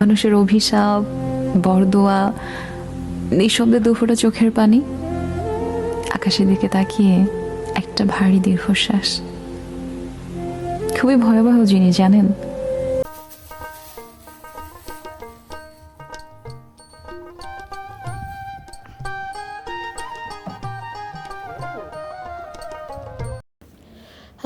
মানুষের অভিশাপ, বরদোয়া নিঃশব্দে দুফোটা চোখের পানি। আকাশের দিকে তাকিয়ে একটা ভারী দীর্ঘশ্বাস। খুবই ভয়াবহ জিনিস, জানেন?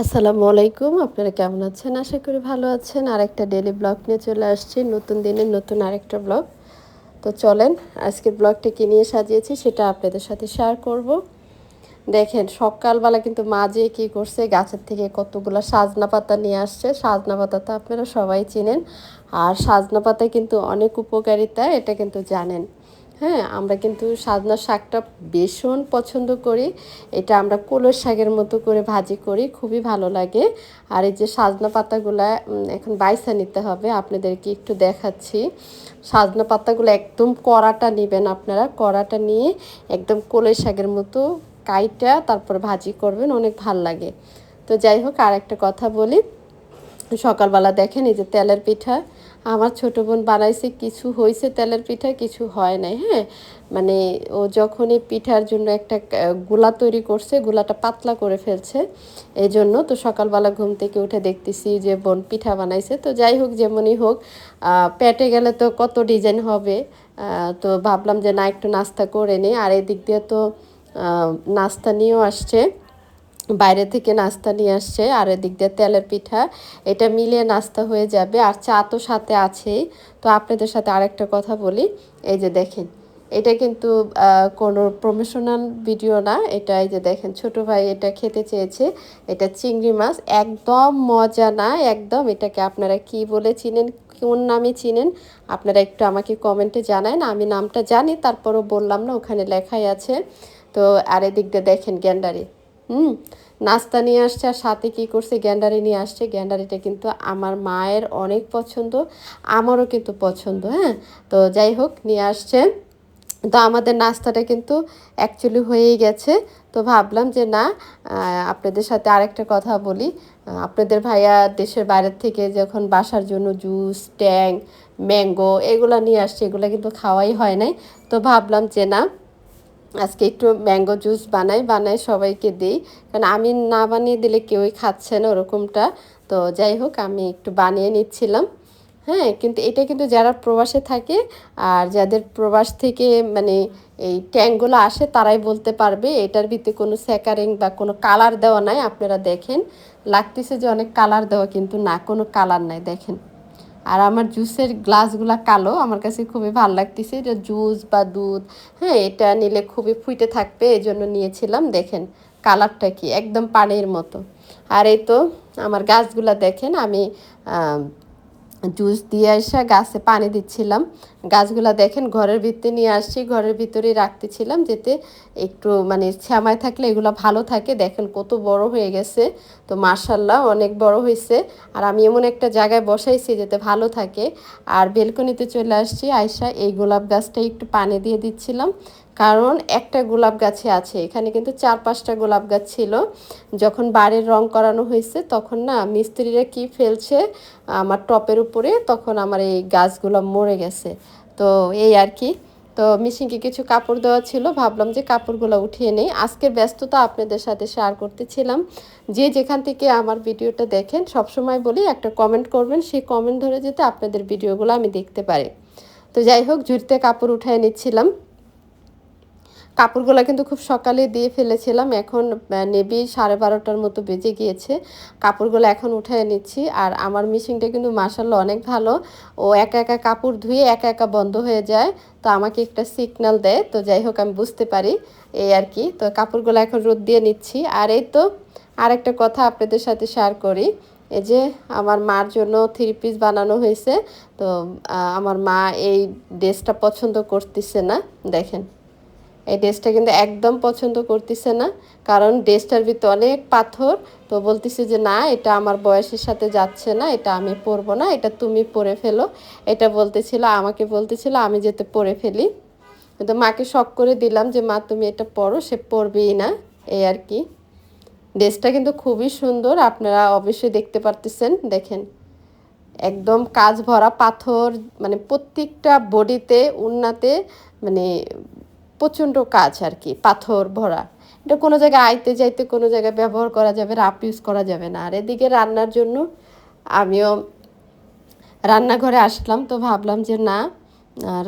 আসসালামু আলাইকুম, আপনারা কেমন আছেন? আশা করি ভালো আছেন। আর একটা ডেলি ব্লগ নিয়ে চলে আসছি, নতুন দিনের নতুন আরেকটা ব্লগ তো চলেন, আজকের ব্লগটা কি নিয়ে সাজিয়েছি সেটা আপনাদের সাথে শেয়ার করব। দেখেন, সকালবেলা কিন্তু মা যে কী করছে, গাছের থেকে কতগুলো সাজনা পাতা নিয়ে আসছে। সাজনা পাতা তো আপনারা সবাই চিনেন। আর সাজনা পাতায় কিন্তু অনেক উপকারিতা, এটা কিন্তু জানেন। হ্যাঁ আমরা কিন্তু সাজনা শাকটা ভীষণ পছন্দ করি। এটা আমরা কলর শাকের মতো করে ভাজি করি, খুবই ভালো লাগে। আর এই যে সাজনা পাতাগুলা এখন বাইসা নিতে হবে, আপনাদেরকে একটু দেখাচ্ছি। সাজনা পাতাগুলো একদম কড়াটা নেবেন আপনারা, কড়াটা নিয়ে একদম কলই শাকের মতো কাইটা তারপর ভাজি করবেন, অনেক ভালো লাগে। তো যাই হোক আর একটা কথা বলি। সকালবেলা দেখেন এই যে তেলের পিঠা আমার ছোট বোন বানাইছে, কিছু হয়েছে তেলের পিঠা, কিছু হয় নাই হ্যাঁ? মানে ও যখনই পিঠার জন্য একটা গোলা তৈরি করছে, গোলাটা পাতলা করে ফেলছে এই জন্য তো সকালবেলা ঘুম থেকে উঠে দেখতেছি যে বোন পিঠা বানাইছে। তো যাই হোক, যেমনই হোক পেটে গেলে তো কত ডিজাইন হবে তো ভাবলাম যে না, একটু নাস্তা করে নিই। আর এদিক দিয়ে তো নাস্তা নিয়েও আসছে। বাইরে থেকে নাস্তা নিয়ে আসছে আর এদিক দিয়ে তেলের পিঠা। এটা মিলিয়ে নাস্তা হয়ে যাবে আর চা তো সাথে আছেই। তো আপনাদের সাথে আরেকটা কথা বলি। এই যে দেখেন, এটা কিন্তু কোনো প্রমোশনাল ভিডিও না। এটা এই যে দেখেন, ছোট ভাই এটা খেতে চেয়েছে। এটা চিংড়ি মাছ, একদম মজা না, একদম। এটাকে আপনারা কি বলে চিনেন, কোন নামে চিনেন, আপনারা একটু আমাকে কমেন্টে জানান। আমি নামটা জানি, তারপরও বললাম না, ওখানে লেখাই আছে। তো আর এদিক দিয়ে দেখেন গ্যান্ডারি। হুম, নাস্তা নিয়ে আসছে আর সাথে কী করছে? গ্যান্ডারি নিয়ে আসছে। গ্যান্ডারিটা কিন্তু আমার মায়ের অনেক পছন্দ, আমারও কিন্তু পছন্দ হ্যাঁ? তো যাই হোক, নিয়ে আসছে। তো আমাদের নাস্তাটা কিন্তু অ্যাকচুয়ালি হয়েই গেছে। তো ভাবলাম যে না আপনাদের সাথে আরেকটা কথা বলি। আপনাদের ভাইয়া দেশের বাইরের থেকে যখন বাসার জন্য জুস, ট্যাং, ম্যাঙ্গো এগুলো নিয়ে আসছে, এগুলো কিন্তু খাওয়াই হয় নাই। তো ভাবলাম যে না আজকে একটু ম্যাঙ্গো জুস বানাই বানাই সবাইকে দিই। কারণ আমি না বানিয়ে দিলে কেউই খাচ্ছে না ওরকমটা। তো যাই হোক, আমি একটু বানিয়ে নিচ্ছিলাম। হ্যাঁ কিন্তু এটা কিন্তু যারা প্রবাসে থাকে, আর যাদের প্রবাস থেকে মানে এই ট্যাঙ্কগুলো আসে, তারাই বলতে পারবে, এটার ভিতরে কোনো স্যাকারিং বা কোনো কালার দেওয়া নাই। আপনারা দেখেন, লাগতেছে যে অনেক কালার দেওয়া, কিন্তু না, কোনো কালার নাই। দেখেন। আর আমার জুসের গ্লাসগুলা কালো আমার কাছে খুবই ভালো লাগতেছে। এটা জুস বা দুধ হ্যাঁ এটা নিলে খুবই ফুটে থাকবে এই জন্য নিয়েছিলাম। দেখেন কালারটা কি একদম পানির মতো। আর এই তো আমার গাছগুলা দেখেন আমি আম, জুস দিয়ে আসা গাছে পানি দিচ্ছিলাম। গাছগুলা দেখেন ঘরের ভিতরে নিয়ে আসছি, ঘরের ভিতরেই রাখতেছিলাম যাতে একটু মানে শ্যামায় থাকলে এগুলো ভালো থাকে। দেখেন কত বড় হয়ে গেছে। তো মার্শাল্লাহ অনেক বড় হয়েছে। আর আমি এমন একটা জায়গায় বসাইছি যাতে ভালো থাকে। আর বেলকনিতে চলে আসছি আয়সা এই গোলাপ গাছটা একটু পানি দিয়ে দিচ্ছিলাম। কারণ একটা গোলাপ গাছে আছে। এখানে কিন্তু চার পাঁচটা গোলাপ গাছ ছিল। যখন বাড়ির রং করানো হয়েছে, তখন না মিস্ত্রিরা কি ফেলছে আমার টপের উপরে, তখন আমার এই গাছগুলো মরে গেছে। তো এই আর কি। তো মিশিংকে কিছু কাপড় দেওয়া ছিল। ভাবলাম যে কাপড়গুলো উঠিয়ে নেই। আজকের ব্যস্ততা আপনাদের সাথে শেয়ার করতেছিলাম। যে যেখান থেকে আমার ভিডিওটা দেখেন, সবসময় বলি, একটা কমেন্ট করবেন। সেই কমেন্ট ধরে যেতে আপনাদের ভিডিওগুলো আমি দেখতে পারি। তো যাই হোক জুড়তে কাপড় উঠায় নিচ্ছিলাম। কাপড়গুলো কিন্তু খুব সকালে দিয়ে ফেলেছিলাম। এখন নেবি সাড়ে বারোটার মতো বেজে গিয়েছে। কাপড়গুলো এখন উঠিয়ে নিচ্ছি। আর আমার মেশিনটা কিন্তু মাসাল্লাহ অনেক ভালো। ও একা একা কাপড় ধুয়ে একা একা বন্ধ হয়ে যায়। তো আমাকে একটা সিগন্যাল দেয়। তো যাই হোক, আমি বুঝতে পারি এই আর কি। তো কাপড়গুলো এখন রোদ দিয়ে নিচ্ছি। আর এই তো আরেকটা কথা আপনাদের সাথে শেয়ার করি। এই যে আমার মার জন্য থ্রি পিস বানানো হয়েছে। তো আমার মা এই ড্রেসটা পছন্দ করতেছে না। দেখেন। এই ড্রেসটা কিন্তু একদম পছন্দ করতেছে না। কারণ ড্রেসটার ভিতরে অনেক পাথর। তো বলতেছে যে, না, এটা আমার বয়সের সাথে যাচ্ছে না। এটা আমি পরবো না। এটা তুমি পরে ফেলো। এটা বলতেছিল, আমাকে বলতেছিল, আমি যেতে পরে ফেলি। কিন্তু মাকে শখ করে দিলাম যে, মা, তুমি এটা পরো, সে পরবেই না। এই আর কি। ড্রেসটা কিন্তু খুবই সুন্দর। আপনারা অবশ্যই দেখতে পারতেছেন। দেখেন, একদম কাজ ভরা পাথর মানে প্রত্যেকটা বডিতে, উন্নাতে মানে প্রচণ্ড কাজ আর কি, পাথর ভরা। এটা কোনো জায়গায় আইতে যাইতে কোনো জায়গায় ব্যবহার করা যাবে রাপ ইউজ করা যাবে না। আর এদিকে রান্নার জন্য আমিও রান্নাঘরে আসলাম তো ভাবলাম যে না,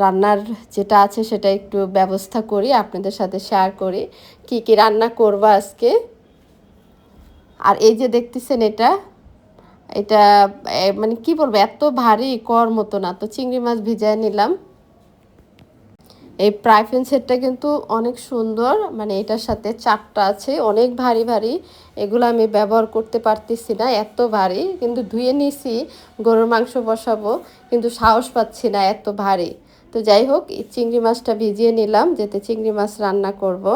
রান্নার যেটা আছে সেটা একটু ব্যবস্থা করি, আপনাদের সাথে শেয়ার করি, কি কি রান্না করব আজকে। আর এই যে দেখতেছেন এটা এটা মানে কি বলব, এত ভারী কর মতো না, তো চিংড়ি মাছ ভিজায় নিলাম। এই প্রাইফেন সেটটা কিন্তু অনেক সুন্দর মানে এটার সাথে চারটা আছে, অনেক ভারী ভারী, এগুলো আমি ব্যবহার করতে পারতেছি না, এত ভারী, কিন্তু ধুয়ে নিছি, গরুর মাংস বসাবো, কিন্তু সাহস পাচ্ছি না এত ভারী। তো যাই হোক চিংড়ি মাছটা ভিজিয়ে নিলাম, যেতে চিংড়ি মাছ রান্না করব।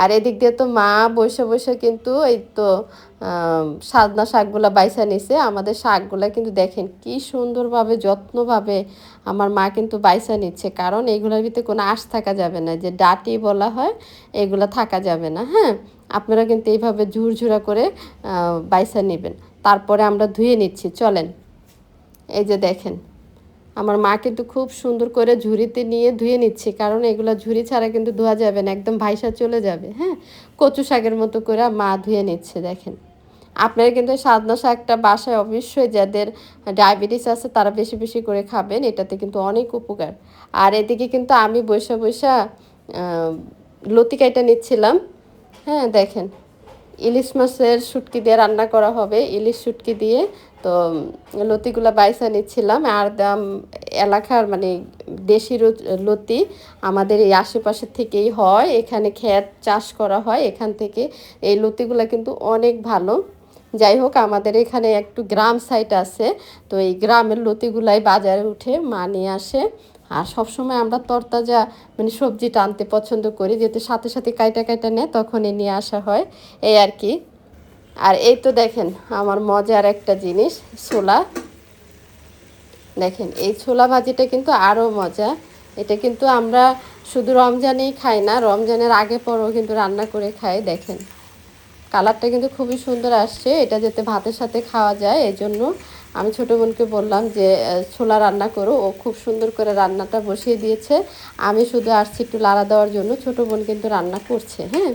আর এদিক দিয়ে তো মা বসে বসে কিন্তু এই তো সাজনা শাকগুলা বাইসা নিছে। আমাদের শাকগুলা কিন্তু দেখেন কি সুন্দরভাবে, যত্নভাবে আমার মা কিন্তু বাইসা নিচ্ছে। কারণ এগুলোর ভিতরে কোনো আশ থাকা যাবে না। যে ডাটি বলা হয়, এগুলো থাকা যাবে না। হ্যাঁ আপনারা কিন্তু এইভাবে ঝুরঝুরা করে বাইসা নেবেন। তারপরে আমরা ধুয়ে নিচ্ছি। চলেন, এই যে দেখেন। আমার মা কিন্তু খুব সুন্দর করে ঝুড়িতে নিয়ে ধুয়ে নিচ্ছে, কারণ এগুলো ঝুড়ি ছাড়া কিন্তু ধোয়া যাবে না, একদম ভাইসা চলে যাবে হ্যাঁ? কচু শাকের মতো করে মা ধুয়ে নিচ্ছে, দেখেন। আপনারা কিন্তু সাদনা শাকটা বাসায় অবশ্যই যাদের ডায়াবেটিস আছে তারা বেশি বেশি করে খাবেন, এটাতে কিন্তু অনেক উপকার। আর এদিকে কিন্তু আমি বৈশা বৈশা লতিকাইটা নিচ্ছিলাম হ্যাঁ দেখেন। ইলিশ মাছের শুটকি দিয়ে রান্না করা হবে। ইলিশ শুটকি দিয়ে তো লতিগুলো বাইসা নিচ্ছিলাম। আর দাম এলাকার মানে দেশি লতি আমাদের এই আশেপাশের থেকেই হয়। এখানে ক্ষেত চাষ করা হয়। এখান থেকে এই লতিগুলো কিন্তু অনেক ভালো। যাই হোক, আমাদের এখানে একটু গ্রাম সাইট আছে। তো এই গ্রামের লতিগুলাই বাজারে উঠে মা নিয়ে আসে। আর সবসময় আমরা তরতাজা মানে সবজিটা আনতে পছন্দ করি। যেহেতু সাথে সাথে কাইটা কাইটা নেয়, তখনই নিয়ে আসা হয়। এই আর কি। আর এই তো দেখেন, আমার মজার একটা জিনিস, ছোলা। দেখেন, এই ছোলা ভাজিটা কিন্তু আরও মজা। এটা কিন্তু আমরা শুধু রমজানেই খাই না, রমজানের আগে পরও কিন্তু রান্না করে খাই, দেখেন। কালারটা কিন্তু খুবই সুন্দর আসছে, এটা যাতে ভাতের সাথে খাওয়া যায় এই জন্য আমি ছোটো বোনকে বললাম যে ছোলা রান্না করো। ও খুব সুন্দর করে রান্নাটা বসিয়ে দিয়েছে। আমি শুধু আসছি একটু লাড়া দেওয়ার জন্য। ছোটো বোন কিন্তু রান্না করছে হ্যাঁ?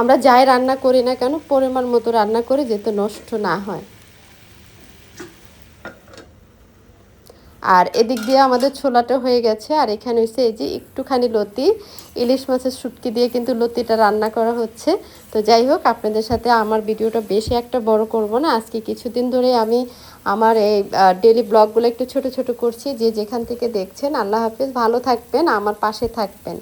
আমরা যাই রান্না করি না কেন, পরিমাণ মতো রান্না করে যেতে নষ্ট না হয়। আর এদিক দিয়ে আমাদের ছোলাটা হয়ে গেছে, আর এখানে হচ্ছে এই যে একটুখানি লতি, ইলিশ মাছের শুটকি দিয়ে কিন্তু লতিটা রান্না করা হচ্ছে। তো যাই হোক, আপনাদের সাথে আমার ভিডিওটা বেশি একটা বড় করব না। আজকে কিছুদিন ধরে আমি আমার এই ডেলি ব্লগগুলো একটু ছোট ছোট করছি। যে যেখান থেকে দেখছেন, আল্লাহ হাফিজ, ভালো থাকবেন, আমার পাশে থাকবেন।